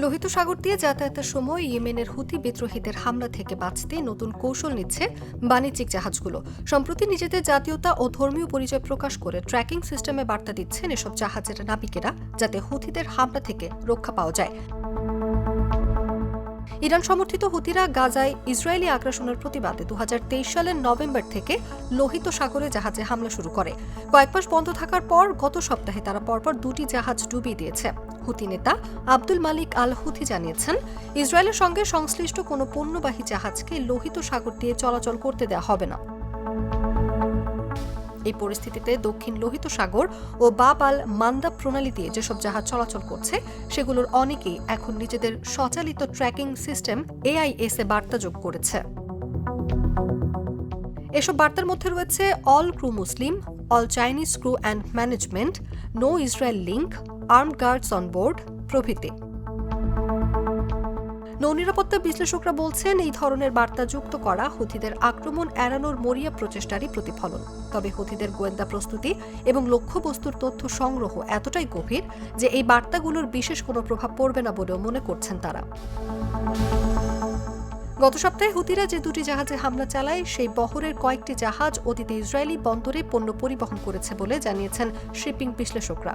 লোহিত সাগর দিয়ে যাতায়াতের সময় ইয়েমেনের হুতি বিদ্রোহীদের হামলা থেকে বাঁচতে নতুন কৌশল নিচ্ছে বাণিজ্যিক জাহাজগুলো। সম্প্রতি নিজেদের জাতীয়তা ও ধর্মীয় পরিচয় প্রকাশ করে ট্র্যাকিং সিস্টেমে বার্তা দিচ্ছেন এসব জাহাজের নাবিকেরা, যাতে হুতিদের হামলা থেকে রক্ষা পাওয়া যায়। ইরান সমর্থিত হুতিরা গাজায় ইসরায়েলি আগ্রাসনের প্রতিবাদে দু হাজার তেইশ সালের নভেম্বর থেকে লোহিত সাগরে জাহাজে হামলা শুরু করে। কয়েক মাস বন্ধ থাকার পর গত সপ্তাহে তারা পরপর দুটি জাহাজ ডুবিয়ে দিয়েছে। হুতি নেতা আব্দুল মালিক আল হুথি জানিয়েছেন, ইসরায়েলের সঙ্গে সংশ্লিষ্ট কোনো পণ্যবাহী জাহাজকে লোহিত সাগর দিয়ে চলাচল করতে দেওয়া হবে না। এই পরিস্থিতিতে দক্ষিণ লোহিত সাগর ও বাব আল মান্দা প্রণালী দিয়ে যেসব জাহাজ চলাচল করছে, সেগুলোর অনেকেই এখন নিজেদের স্বচালিত ট্র্যাকিং সিস্টেম এআইএস এ বার্তা যোগ করেছে। এসব বার্তার মধ্যে রয়েছে all crew Muslim, all Chinese crew and management, no Israel link, armed guards on board প্রভৃতি। নৌনিরাপত্তা বিশ্লেষকরা বলছেন, এই ধরনের বার্তা যুক্ত করা হুথিদের আক্রমণ এড়ানোর মরিয়া প্রচেষ্টারই প্রতিফলন। তবে হুথিদের গোয়েন্দা প্রস্তুতি এবং লক্ষ্যবস্তুর তথ্য সংগ্রহ এতটাই গভীর যে এই বার্তাগুলোর বিশেষ কোনো প্রভাব পড়বে না বলেও মনে করছেন তারা। গত সপ্তাহে হুতিরা যে দুটি জাহাজে হামলা চালায়, সেই বহরের কয়েকটি জাহাজ অতীতে ইসরায়েলি বন্দরে পণ্য পরিবহন করেছে বলে জানিয়েছেন শিপিং বিশ্লেষকরা।